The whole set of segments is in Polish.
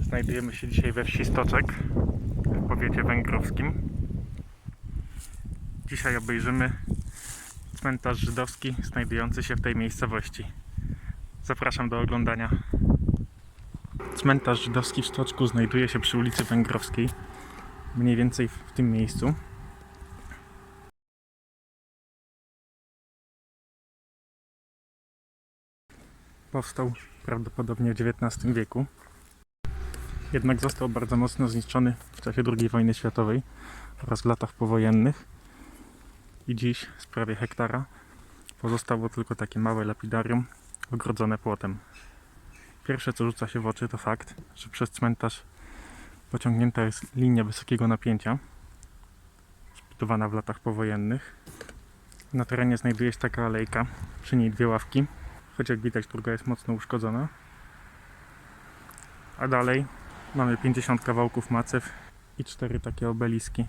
Znajdujemy się dzisiaj we wsi Stoczek w powiecie węgrowskim. Dzisiaj obejrzymy cmentarz żydowski znajdujący się w tej miejscowości. Zapraszam do oglądania. Cmentarz żydowski w Stoczku znajduje się przy ulicy Węgrowskiej, mniej więcej w tym miejscu. Powstał prawdopodobnie w XIX wieku. Jednak został bardzo mocno zniszczony w czasie II wojny światowej oraz w latach powojennych. I dziś z prawie hektara pozostało tylko takie małe lapidarium ogrodzone płotem. Pierwsze co rzuca się w oczy to fakt, że przez cmentarz pociągnięta jest linia wysokiego napięcia zbudowana w latach powojennych. Na terenie znajduje się taka alejka, przy niej dwie ławki, choć jak widać druga jest mocno uszkodzona. A dalej mamy 50 kawałków macew i cztery takie obeliski.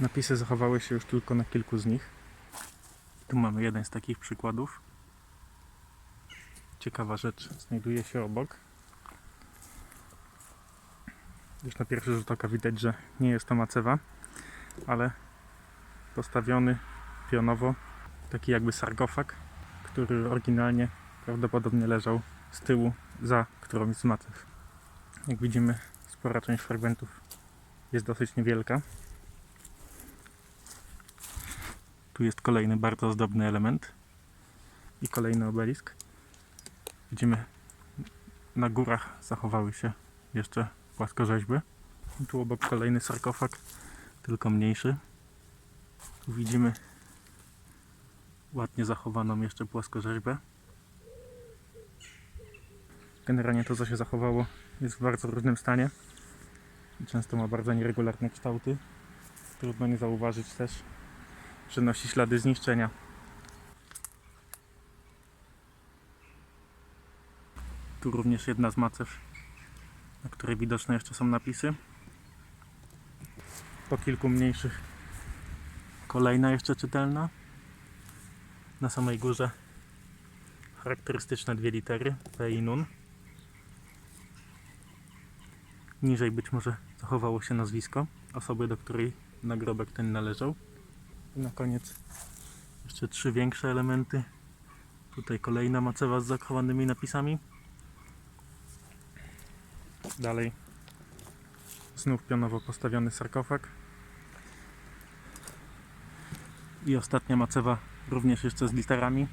Napisy zachowały się już tylko na kilku z nich. Tu mamy jeden z takich przykładów. Ciekawa rzecz znajduje się obok. Już na pierwszy rzut oka widać, że nie jest to macewa, ale postawiony pionowo taki jakby sarkofag, który oryginalnie prawdopodobnie leżał z tyłu za którąś z macew. Jak widzimy, spora część fragmentów jest dosyć niewielka. Tu jest kolejny bardzo ozdobny element i kolejny obelisk. Widzimy, na górach zachowały się jeszcze płaskorzeźby. Tu obok kolejny sarkofag, tylko mniejszy. Tu widzimy ładnie zachowaną jeszcze płaskorzeźbę. Generalnie to, co się zachowało, jest w bardzo różnym stanie. Często ma bardzo nieregularne kształty. Trudno nie zauważyć też, że nosi ślady zniszczenia. Tu również jedna z macew, na której widoczne jeszcze są napisy. Po kilku mniejszych kolejna jeszcze czytelna. Na samej górze charakterystyczne dwie litery P i Nun. Niżej być może zachowało się nazwisko osoby, do której nagrobek ten należał. Na koniec jeszcze trzy większe elementy. Tutaj kolejna macewa z zachowanymi napisami. Dalej znów pionowo postawiony sarkofag. I ostatnia macewa również jeszcze z literami.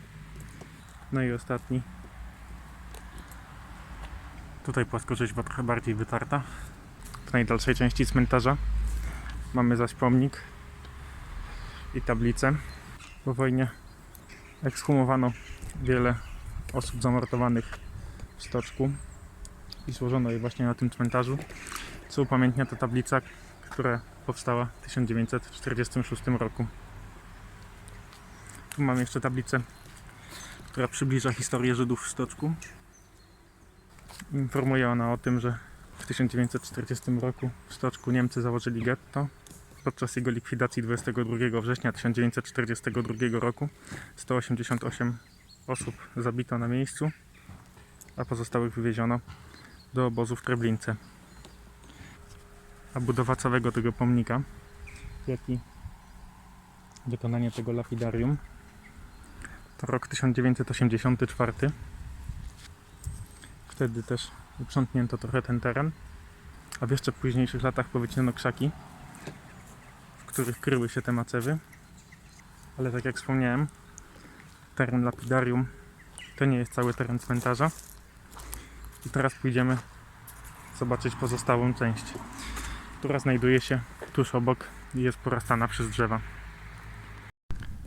No i ostatni. Tutaj płaskorzeźba trochę bardziej wytarta. W najdalszej części cmentarza mamy zaś pomnik i tablicę. Po wojnie ekshumowano wiele osób zamordowanych w stoczku i złożono je właśnie na tym cmentarzu, co upamiętnia ta tablica, która powstała w 1946 roku. Tu mamy jeszcze tablicę, która przybliża historię Żydów w Stoczku. Informuje ona o tym, że w 1940 roku w Stoczku Niemcy założyli getto. Podczas jego likwidacji 22 września 1942 roku 188 osób zabito na miejscu, a pozostałych wywieziono do obozu w Treblince. A budowa całego tego pomnika, jak i wykonanie tego lapidarium rok 1984. Wtedy też uprzątnięto trochę ten teren, a w jeszcze późniejszych latach powycinano krzaki, w których kryły się te macewy. Ale tak jak wspomniałem, teren lapidarium to nie jest cały teren cmentarza. I teraz pójdziemy zobaczyć pozostałą część, która znajduje się tuż obok i jest porastana przez drzewa.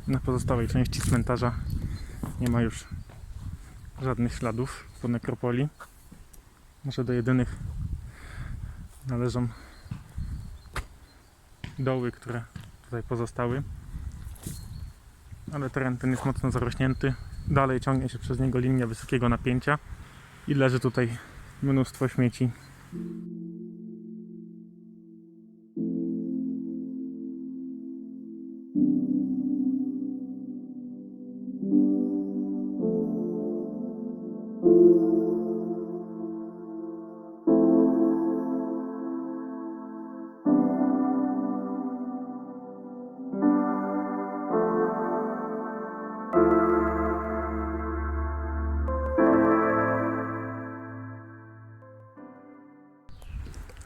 Na pozostałej części cmentarza nie ma już żadnych śladów po nekropolii. Może do jedynych należą doły, które tutaj pozostały. Ale teren ten jest mocno zarośnięty. Dalej ciągnie się przez niego linia wysokiego napięcia i leży tutaj mnóstwo śmieci.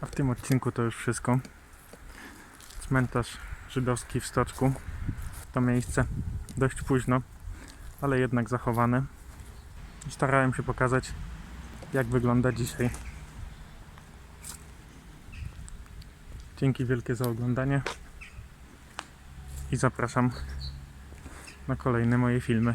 A w tym odcinku to już wszystko. Cmentarz żydowski w Stoczku. To miejsce dość późno, ale jednak zachowane. Starałem się pokazać, jak wygląda dzisiaj. Dzięki wielkie za oglądanie i zapraszam na kolejne moje filmy.